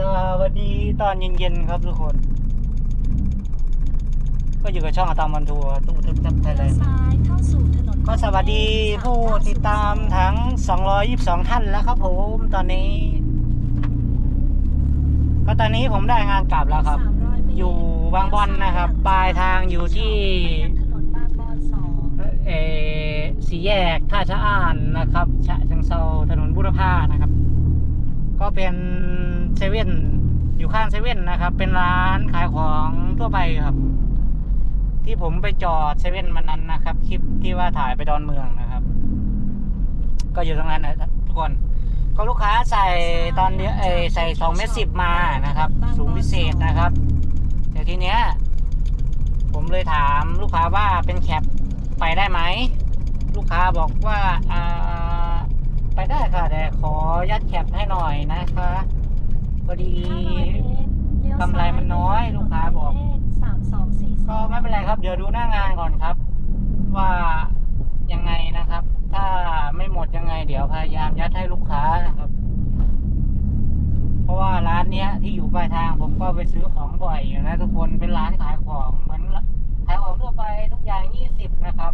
สวัสดีตอนเย็นๆครับทุกคน ก็อยู่กับช่องอะตอมวันทัวร์ตู้ทึบทับไทยแลนด์ซ้ายเข้าสู่ถนนก็สวัสดีผู้ติดตามทั้ง 222 ท่านแล้วครับผมตอนนี้ ก็ตอนนี้ผมได้งานกลับแล้วครับ300เมตรอยู่บางบอนนะครับ ปลายทางอยู่ที่ถนนบางบอนสองเออสี่แยกท่าชะอ่านนะครับฉะเชิงเซาถนนบุรพานะครับ ก็เป็น เซเว่นอยู่ข้างเซเว่นนะครับ เป็นร้านขายของทั่วไปครับ ที่ผมไปจอดเซเว่นมันนั้นนะครับ คลิปที่ว่าถ่ายไปดอนเมืองนะครับ ก็อยู่ตรงนั้นนะทุกคนก็ลูกค้าใส่ตอนเนี้ยเอยใส่สองเมตรสิบมานะครับ สูงพิเศษนะครับแต่ทีเนี้ย ผมเลยถามลูกค้าว่าเป็นแคปไปได้ไหม ลูกค้าบอกว่าอ่าไปได้ค่ะ แต่ขอยัดแคปให้หน่อยนะคะ พอดีกำไรมันน้อยลูกค้าบอกสามสองสี่ก็ไม่เป็นไรครับ เดี๋ยวดูหน้างานก่อนครับ ว่ายังไงนะครับ ถ้าไม่หมดยังไง เดี๋ยวพยายามยัดให้ลูกค้านะครับ เพราะว่าร้านเนี้ย ที่อยู่ปลายทางผมก็ไปซื้อของบ่อยอยู่นะทุกคนเป็นร้านขายของเหมือนขายของทั่วไปทุกอย่างยี่สิบนะครับ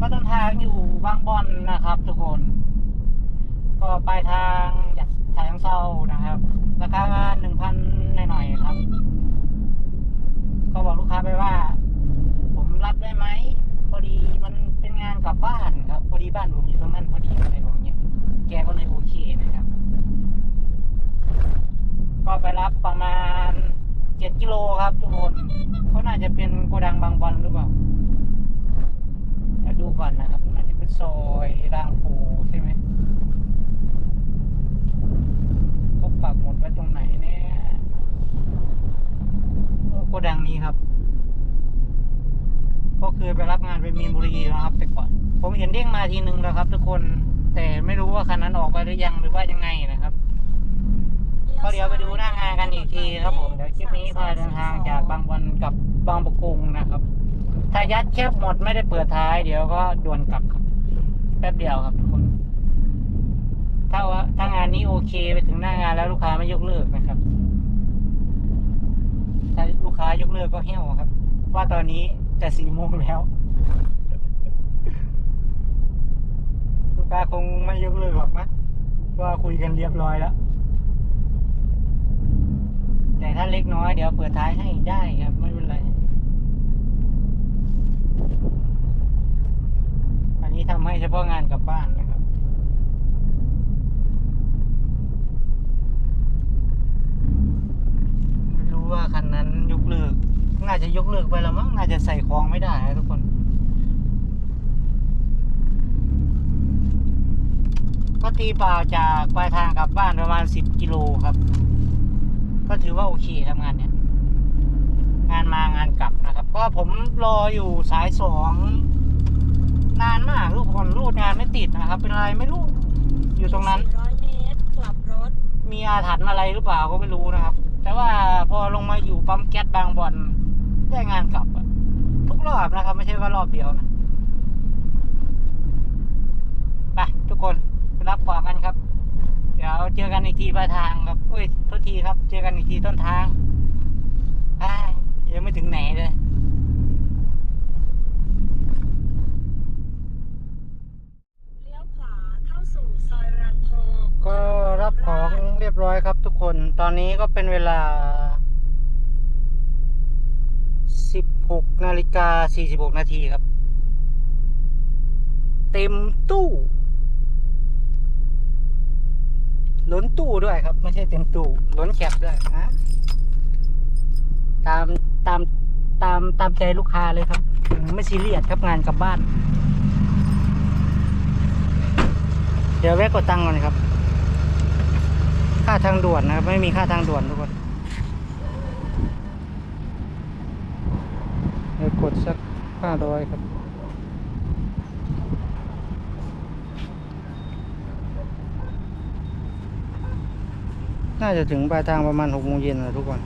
ก็ต้นทางอยู่บางบอนนะครับ ทุกคน ก็ปลายทางากฉะเชิงเซานะครับ ราคาหนึ่งพันหน่อยๆครับ ก็บอกลูกค้าไปว่า ผมรับได้ไหมพอดีมันเป็นงานกลับบ้านครับ พอดีบ้านผมอยู่ตรงนั้นพอดีอะไรแบบเนี้ยแกก็เลยโอเคนะครับ ก็ไปรับประมาณเจ็ดกิโลครับทุกคนเขาน่าจะเป็นโกดังบางบอลหรือเปล่าเดี๋ยวดูก่อนนะครับน่าจะเป็นซอยรางปูใช่ไหม เขาปักหมดไว้ตรงไหนเนี่ยโกดังนี้ครับก็คือไปรับงานไปมีนบุรีนะครับแต่ก่อน ผมเห็นเด้งมาทีนึงแล้วครับ ทุกคนแต่ไม่รู้ว่าคันนั้นออกไปหรือยังหรือว่ายังไงนะครับก็เดี๋ยวไปดูหน้างานกันอีกทีครับผมเดี๋ยวคลิปนี้พาเดินทางจากบางวันกับบางประกงนะครับถ้ายัดแคบหมดไม่ได้เปิดท้ายเดี๋ยวก็ด่วนกลับครับแป๊บเดียวครับทุกคน ถ้าว่าถ้างานนี้โอเคไปถึงหน้างานแล้วลูกค้าไม่ยกเลิกนะครับ ถ้าลูกค้ายกเลิกก็เหี้ยวครับ ว่าตอนนี้จะสี่โมงแล้ว ลูกค้าคงไม่ยกเลิกหรอกนะว่าคุยกันเรียบร้อยแล้ว แต่ถ้าเล็กน้อยเดี๋ยวเปิดท้ายให้ได้ครับไม่เป็นไรอันนี้ทำให้เฉพาะงานกลับบ้านนะครับ ไม่รู้ว่าคันนั้นยกเลิก น่าจะ ยกเลิกไปแล้วมั้งน่าจะใส่ของไม่ได้นะทุกคน ก็ตีเปล่าจากปลายทางกลับบ้านประมาณสิบกิโลครับ ก็ถือว่าโอเคทำงานเนี่ย งานมางานกลับนะครับ ก็ผมรออยู่สายสองนานมากทุกคนรูดงานไม่ติดนะครับ เป็นอะไรไม่รู้อยู่ตรงนั้นร้อยเมตรกลับรถ มีอาถรรพ์อะไรหรือเปล่าก็ไม่รู้นะครับ แต่ว่าพอลงมาอยู่ปั๊มแก๊สบางบอน ได้งานกลับอะทุกรอบนะครับ ไม่ใช่ว่ารอบเดียวนะไปทุกคนไปรับของกันครับ เดี๋ยวเจอกันอีกทีปลายทางครับอุ้ยโทษทีครับ เจอกันอีกทีต้นทางอ้ายยังไม่ถึงไหนเลยเลี้ยวขวาเข้าสู่ซอยรังโพก็รับของเรียบร้อยครับทุกคน ตอนนี้ก็เป็นเวลา 6นาฬิกา46นาทีครับ เต็มตู้ล้นตู้ด้วยครับ ไม่ใช่เต็มตู้ล้นแคปด้วยนะตามตามตามตามใจลูกค้าเลยครับ ไม่ซีเรียสครับงานกลับบ้าน เดี๋ยวแวะกดตังค์ก่อนครับ ค่าทางด่วนนะครับ ไม่มีค่าทางด่วนทุกคน เดี๋ยว กดสักห้าร้อยครับ น่าจะถึงปลายทางประมาณหกโมงเย็นนะทุกคน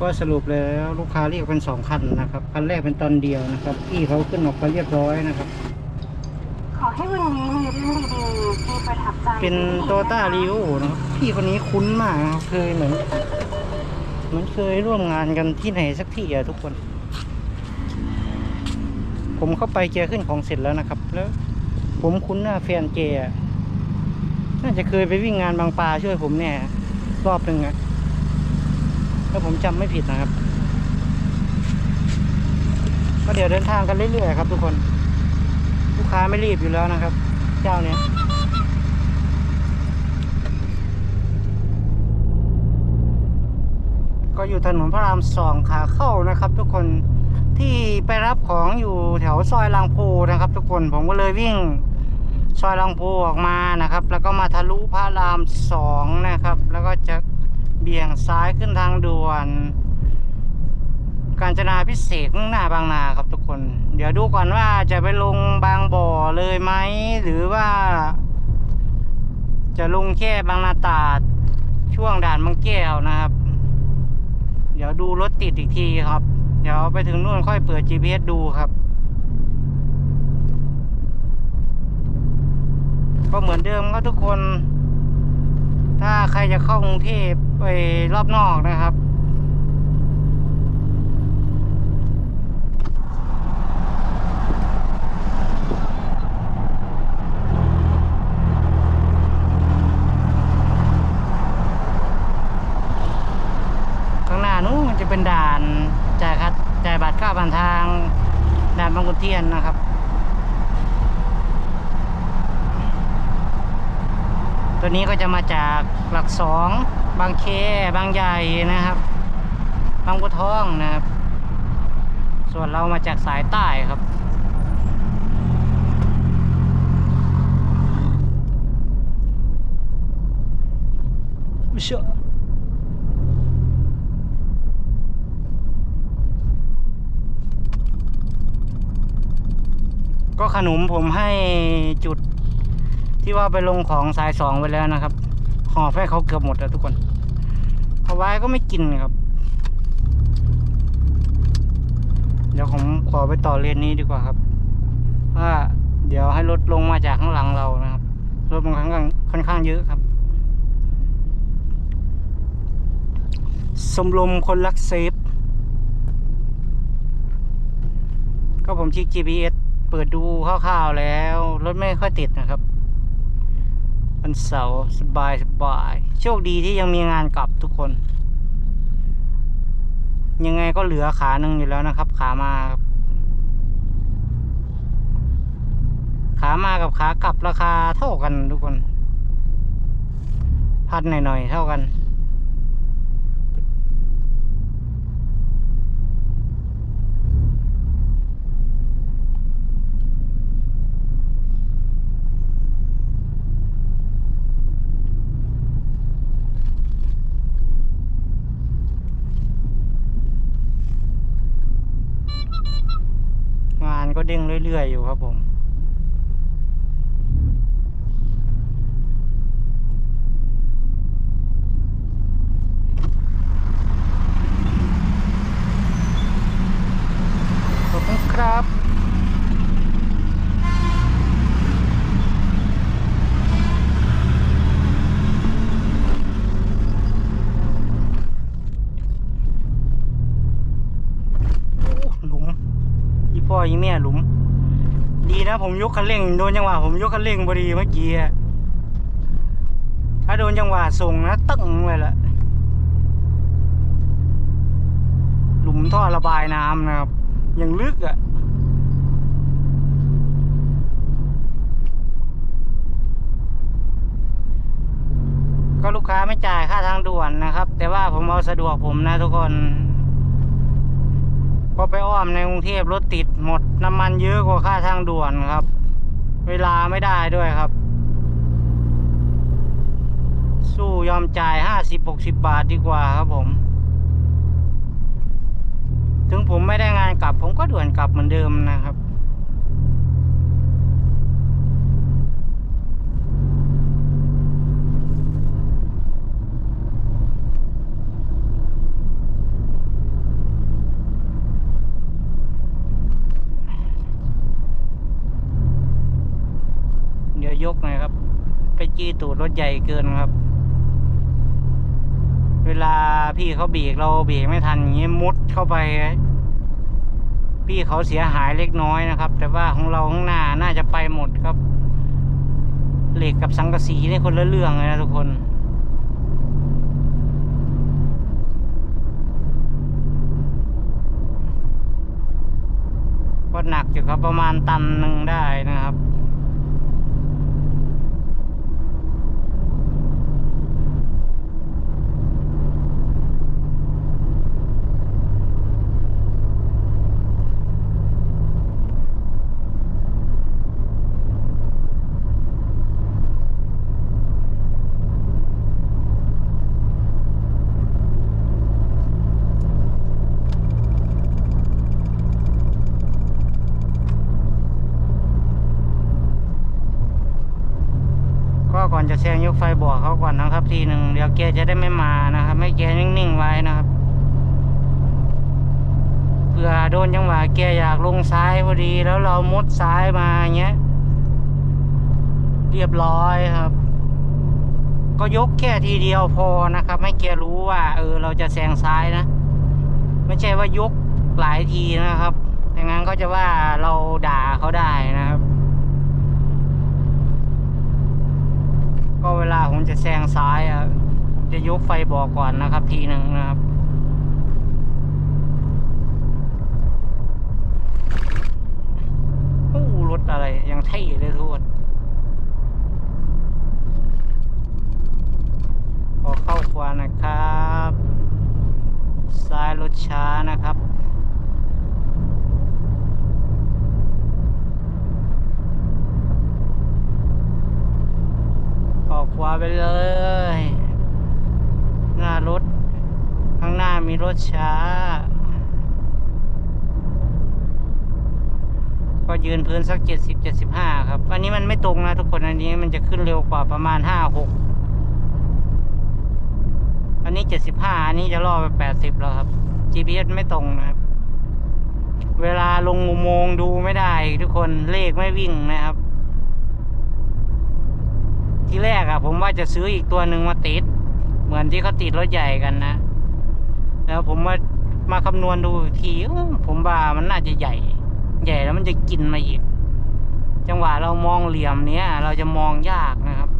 ก็สรุปแล้วลูกค้าเรียกเป็นสองคันนะครับคันแรกเป็นตอนเดียวนะครับพี่เขาขึ้นออกไปเรียบร้อยนะครับขอให้วันนี้มีเรื่องดีๆที่ประทับใจเป็นโตต้ารีโอนะครับพี่คนนี้คุ้นมากนะครับเคยเหมือนเหมือนเคยร่วมงานกันที่ไหนสักที่อะทุกคน ผมเข้าไปเจอขึ้นของเสร็จแล้วนะครับ แล้ว ผมคุ้นหน้าแฟนเจอะน่าจะเคยไปวิ่งงานบางปลาช่วยผมเนี่ยรอบหนึ่งอะ ถ้าผมจำไม่ผิดนะครับ ก็เดี๋ยวเดินทางกันเรื่อยๆครับทุกคน ลูกค้าไม่รีบอยู่แล้วนะครับ เจ้าเนี้ยก็อยู่ถนนพระรามสองขาเข้านะครับ ทุกคนที่ไปรับของอยู่แถวซอยลางโพนะครับ ทุกคนผมก็เลยวิ่งซอยลางโพออกมานะครับ แล้วก็มาทะลุพระรามสองนะครับ แล้วก็จะ บี่ยงซ้ายขึ้นทางด่วน กาญจนาพิเศษหน้าบางนาครับทุกคน เดี๋ยวดูก่อนว่าจะไปลงบางบ่อเลยไหม หรือว่า จะลงแค่บางนาตาด ช่วงด่านบางแก้วนะครับ เดี๋ยวดูรถติดอีกทีครับ เดี๋ยวไปถึงนู่นค่อยเปิด GPS ดูครับก็เหมือนเดิมครับทุกคน ถ้าใครจะเข้ากรุงเทพไปรอบนอกนะครับ ข้างหน้านู้นมันจะเป็นด่านจ่ายคัดจ่ายบัตรค่าผ่านทางด่านบางขุนเทียนนะครับ ตัวนี้ก็จะมาจากหลักสองบางเคบางใหญ่นะครับ บางบัวทองนะครับ ส่วนเรามาจากสายใต้ครับเชื่อก็ขนมผมให้จุด ที่ว่าไปลงของสายสองไปแล้วนะครับห่อให้เขาเกือบหมดแล้วทุกคนเอาไว้ก็ไม่กินครับ เดี๋ยวผมขอไปต่อเลนนี้ดีกว่าครับว่าเดี๋ยวให้รถลงมาจากข้างหลังเรานะครับรถมันค่อนข้างค่อนข้างเยอะครับสมรมคนรักเซฟ ก็ผมชี้ GPS เปิดดูคร่าวๆแล้ว รถไม่ค่อยติดนะครับ วันเสาร์สบายสบาย โชคดีที่ยังมีงานกลับทุกคน ยังไงก็เหลือขาหนึ่งอยู่แล้วนะครับ ขามาครับขามากับขากลับราคาเท่ากันทุกคน พันหน่อยๆเท่ากัน งาน ก็เด้งเรื่อยๆอยู่ครับผม ขอบคุณครับ โอ้หลุม อีพ่ออีแม่หลุม ดีนะ ผมยกคันเร่งโดนจังหวะผมยกคันเร่งพอดีเมื่อกี้ถ้าโดนจังหวะส่งนะตึ้งเลยละหลุมท่อระบายน้ำนะครับยังลึกอะ่ะก็ลูกค้าไม่จ่ายค่าทางด่วนนะครับ แต่ว่าผมเอาสะดวกผมนะทุกคน พอไปอ้อมในกรุงเทพรถติดหมดน้ำมันเยอะกว่าค่าทางด่วนครับ เวลาไม่ได้ด้วยครับ สู้ยอมจ่ายห้าสิบหกสิบบาทดีกว่าครับผม ถึงผมไม่ได้งานกลับ ผมก็ด่วนกลับเหมือนเดิมนะครับ ยกนะครับ ไปจี้ตูดรถใหญ่เกินครับ เวลาพี่เขาเบรกเราเบรกไม่ทันอย่างเงี้ยมุดเข้าไป พี่เขาเสียหายเล็กน้อยนะครับ แต่ว่าของเราข้างหน้าน่าจะไปหมดครับ เหล็กกับสังกะสีนี่คนละเรื่องเลยนะทุกคนก็หนักอยู่ครับประมาณตันหนึ่งได้นะครับ แซงยกไฟบอกเขาก่อนนะครับ ทีหนึ่งเดี๋ยวแกจะได้ไม่มานะครับให้แกนิ่งๆไว้นะครับเผื่อโดนจังหวะแกอยากลงซ้ายพอดี แล้วเรามุดซ้ายมาเงี้ย เรียบร้อยครับ ก็ยกแค่ทีเดียวพอนะครับ ให้แกรู้ว่า เออ เราจะแซงซ้ายนะ ไม่ใช่ว่ายกหลายทีนะครับอย่างนั้นก็จะว่าเราด่าเขาได้นะครับ ก็เวลาผม จะแซงซ้ายอะจะยกไฟบอกก่อนนะครับ ทีหนึ่งนะครับโอ้รถอะไรยังเท่เลยทุกคนพอเข้าขวานะครับ ซ้ายรถช้านะครับ ออก ขวาไปเลย หน้ารถ ข้างหน้ามีรถช้า ก็ยืนพื้นสักเจ็ดสิบเจ็ดสิบห้าครับ อันนี้มันไม่ตรงนะทุกคน อันนี้มันจะขึ้นเร็วกว่าประมาณห้าหกอันนี้เจ็ดสิบห้าอันนี้จะล่อไปแปดสิบแล้วครับ GPS ไม่ตรงนะครับ เวลาลงอุโมงค์ดูไม่ได้ ทุกคนเลขไม่วิ่งนะครับ ที่แรกอะผมว่าจะซื้ออีกตัวหนึ่งมาติด เหมือนที่เขาติดรถใหญ่กันนะ แล้วผมมามาคำนวณดูทีผมว่ามันน่าจะใหญ่ ใหญ่แล้วมันจะกินมาอีก จังหวะเรามองเหลี่ยมเนี้ย เราจะมองยากนะครับ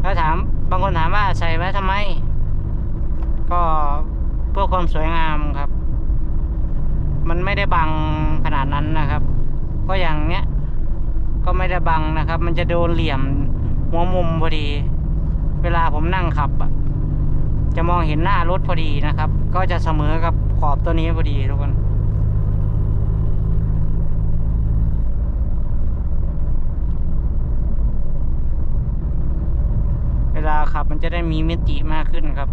แล้วถามบางคนถามว่าใส่ไว้ทำไม ก็เพื่อความสวยงามครับ มันไม่ได้บังขนาดนั้นนะครับ ก็อย่างเนี้ย ก็ไม่ได้บังนะครับ มันจะโดนเหลี่ยมหัวมุมพอดี เวลาผมนั่งขับอะจะมองเห็นหน้ารถพอดีนะครับ ก็จะเสมอกับขอบตัวนี้พอดีทุกคนเวลาขับมันจะได้มีมิติมากขึ้นครับ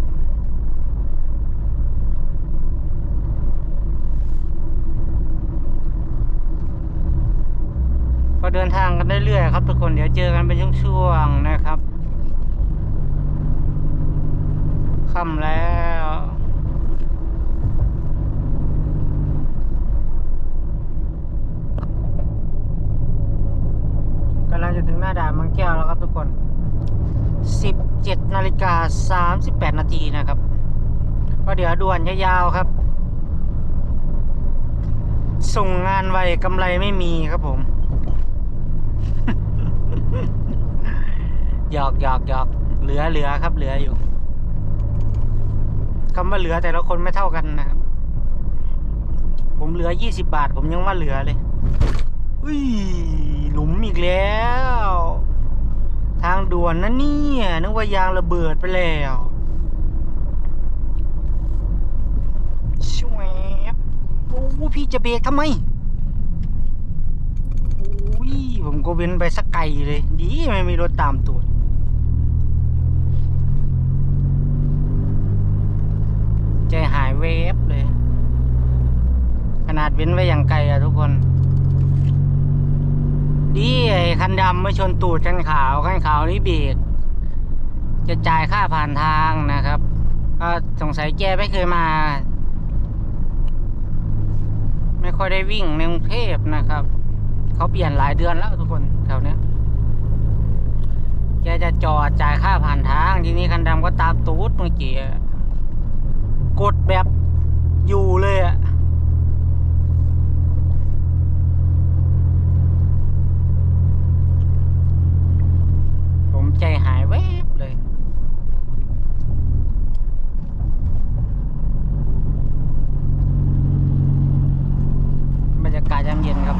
ก็เดินทางกันเรื่อยๆครับทุกคนเดี๋ยวเจอกันเป็นช่วงๆนะครับค่ำแล้วกำลังจะถึงหน้าด่านบางแก้วแล้วครับทุกคน 17นาฬิกา38นาทีนะครับ ก็เดี๋ยวด่วนยาวๆครับ ส่งงานไวกำไรไม่มีครับผม หยอกหยอกหยอกเหลือเหลือครับ เหลืออยู่คำว่าเหลือแต่ละคนไม่เท่ากันนะครับ ผมเหลือยี่สิบบาท ผมยังว่าเหลือเลยอุ้ยหลุมอีกแล้ว ทางด่วนนะเนี่ยนึกว่ายางระเบิดไปแล้วช่วยโอ้พี่จะเบรกทำไม โอ้ยผม ก็เว้นไปสักไกลเลย ดีไม่มีรถตามตัวใจหายเวฟเลย ขนาดเว้นไว้อย่างไกลอะทุกคน ดีไอ้คันดำไม่ชนตูดคันขาวคันขาวนี่เบรกจะจ่ายค่าผ่านทางนะครับ ก็สงสัยแกไม่เคยมา ไม่ค่อยได้วิ่งในกรุงเทพนะครับ เขาเปลี่ยนหลายเดือนแล้วทุกคนแถวเนี้ยแกจะจอดจ่ายค่าผ่านทาง ทีนี้คันดำก็ตามตูดเมื่อกี้กดแบบอยู่เลยอะผมใจหายแวบเลย บรรยากาศยามเย็นครับ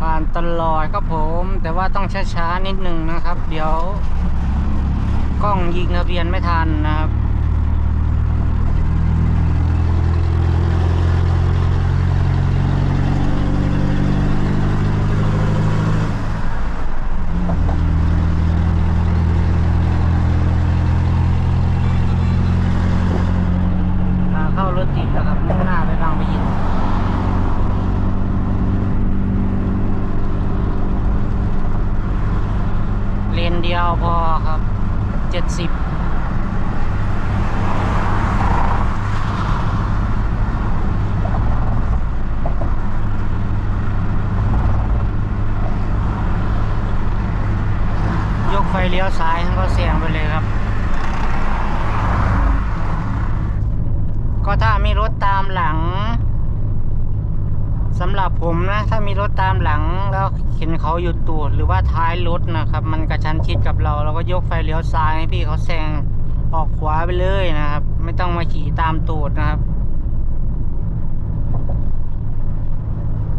ผ่านตลอดครับผม แต่ว่าต้องช้าๆนิดนึงนะครับ เดี๋ยว กล้อง ยิงทะเบียนไม่ทันนะครับ ทางเข้ารถติดแล้วครับมุ่งหน้าไปบางปะอิน เลนเดียวพอครับ เจ็ดสิบ ยกไฟเลี้ยวซ้ายท่านก็เสียงไปเลยครับ ก็ถ้ามีรถตามหลัง สำหรับผมนะ ถ้ามีรถตามหลังแล้วเห็นเขาอยู่ตูดหรือว่าท้ายรถนะครับ มันกระชั้นชิดกับเราเราก็ยกไฟเลี้ยวซ้ายให้พี่เขาแซงออกขวาไปเลยนะครับ ไม่ต้องมาขี่ตามตูดนะครับ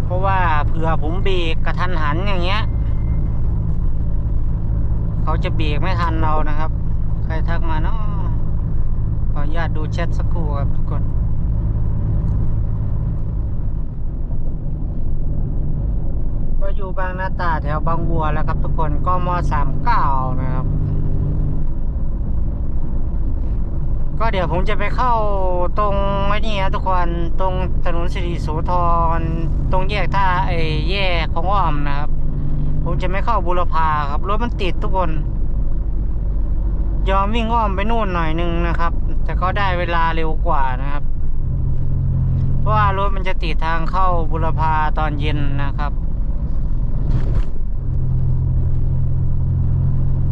เพราะว่าเผื่อผมเบรกกระทันหันอย่างเงี้ย เขาจะเบรกไม่ทันเรานะครับ ใครทักมาเนาะขออนุญาตดูแชทสักครู่ครับทุกคน อยู่บางนาตาแถวบางบัวแล้วครับทุกคนก็มสามเก้านะครับ ก็เดี๋ยวผมจะไปเข้าตรงไอ้นี่นะทุกคนตรงถนนสิริโสธรตรงแยกท่าไอ้แยกของอ้อมนะครับ ผมจะไม่เข้าบุรพาครับรถมันติดทุกคน ยอมวิ่งอ้อมไปนู่นหน่อยนึงนะครับ แต่ก็ได้เวลาเร็วกว่านะครับเพราะว่ารถมันจะติดทางเข้าบุรพาตอนเย็นนะครับ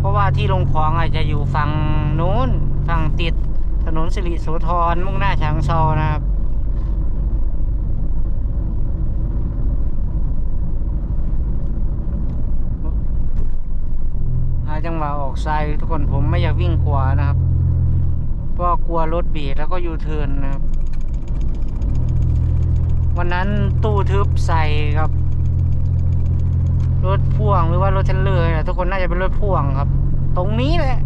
เพราะว่าที่ลงของอาจจะอยู่ฝั่งนู้นฝั่งติดถนนสิริโสธรมุ่งหน้าฉางซานะครับหาจังหวะออกซ้ายทุกคนผมไม่อยากวิ่งขวานะครับ เพราะกลัวรถเบียดแล้วก็ยูเทิร์นนะครับ วันนั้นตู้ทึบใส่ครับ รถพ่วงหรือว่ารถเทรลเลอร์นะทุกคนน่าจะเป็นรถพ่วงครับ ตรงนี้แหละ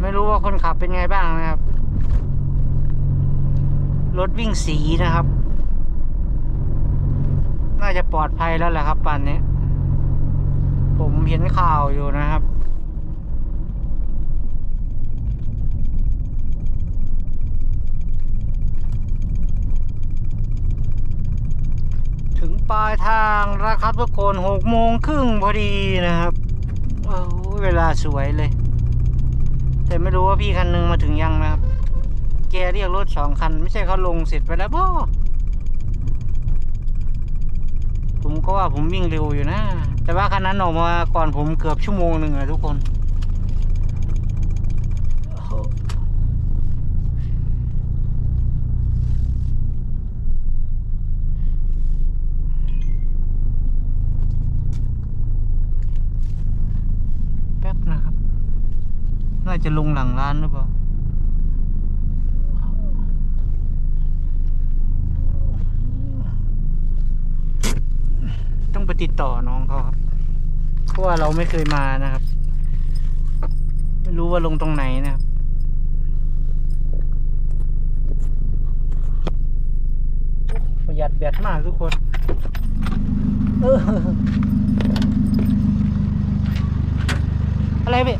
ไม่รู้ว่าคนขับเป็นไงบ้างนะครับ รถวิ่งสีนะครับ น่าจะปลอดภัยแล้วแหละครับปันนี้ ผมเห็นข่าวอยู่นะครับ ถึง ปลายทางแล้วครับทุกคนหกโมงครึ่งพอดีนะครับโอ้เวลาสวยเลย แต่ไม่รู้ว่าพี่คันหนึงมาถึงยังนะครับ แกเรียกรถสองคัน ไม่ใช่เขาลงเสร็จไปแล้วบ่ผมก็ว่าผมวิ่งเร็วอยู่นะ แต่ว่าคันนั้นออกมาก่อนผมเกือบชั่วโมงหนึ่งอะทุกคน แป๊บนะครับ น่า จะลงหลังร้านหรือเปล่าต้องไปติดต่อน้องเขาครับ เพราะว่าเราไม่เคยมานะครับ ไม่รู้ว่าลงตรงไหนนะครับประหยัดแบตมากทุกคน เออ อะไรพี่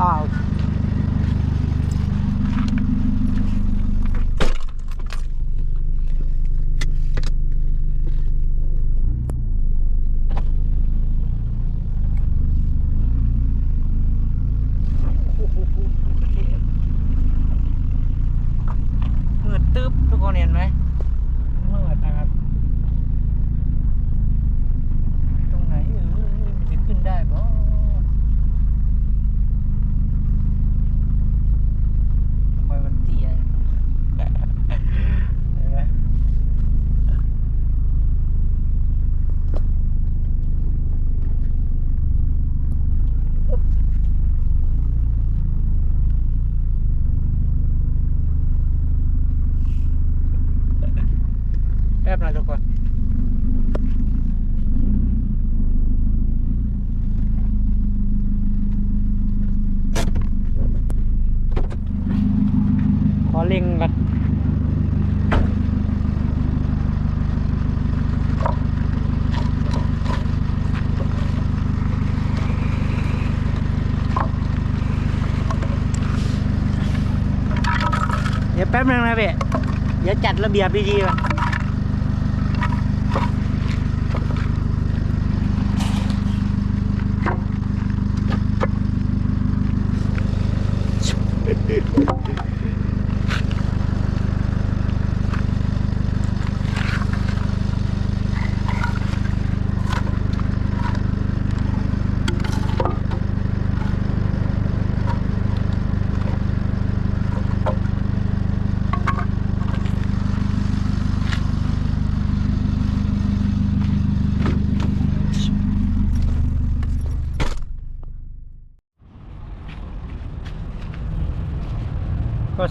อ้าว แป๊บนึงนะพี่เดี๋ยว จัดระเบียบดีๆก่อน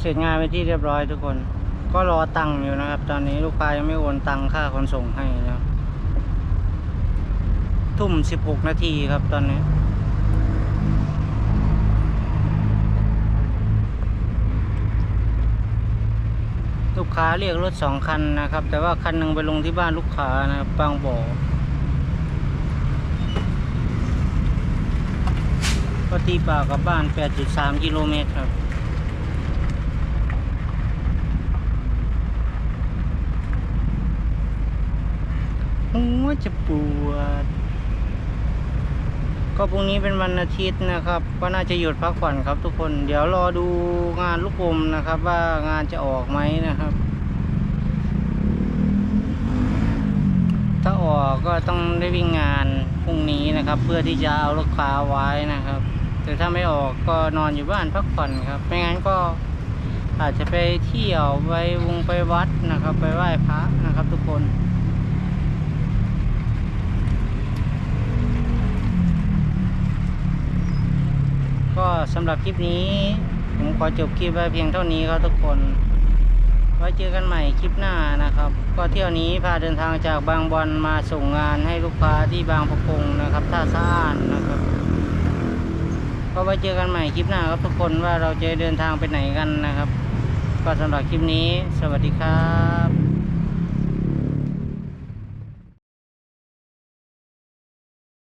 เสร็จงานไปที่เรียบร้อยทุกคน ก็รอตังค์อยู่นะครับ ตอนนี้ลูกค้ายังไม่โอนตังค่าขนส่งให้นะทุ่มสิบหกนาทีครับตอนนี้ลูกค้าเรียกรถสองคันนะครับ แต่ว่าคันหนึ่งไปลงที่บ้านลูกค้านะครับบางบ่อก็ตีเปล่ากลับบ้าน 8.3 กิโลเมตรครับ หัวจะปวด ก็พรุ่งนี้เป็นวันอาทิตย์นะครับ ก็น่าจะหยุดพักผ่อนครับทุกคน เดี๋ยวรอดูงานลูกอมนะครับ ว่างานจะออกไหมนะครับ ถ้าออกก็ต้องได้วิ่งงานพรุ่งนี้นะครับ เพื่อที่จะเอาลูกค้าไว้นะครับ แต่ถ้าไม่ออกก็นอนอยู่บ้านพักผ่อนครับ ไม่งั้นก็อาจจะไปเที่ยวไปวงไปวัดนะครับ ไปไหว้พระนะครับทุกคน ก็สำหรับคลิปนี้ ผมขอจบคลิปไว้เพียงเท่านี้ครับทุกคน ไว้เจอกันใหม่คลิปหน้านะครับ ก็เที่ยวนี้พาเดินทางจากบางบอนมาส่งงานให้ลูกค้าที่บางประกงนะครับท่าสะอ้านนะครับ ก็ไว้เจอกันใหม่คลิปหน้าครับทุกคนว่าเราจะเดินทางไปไหนกันนะครับ ก็สำหรับคลิปนี้ สวัสดีครับ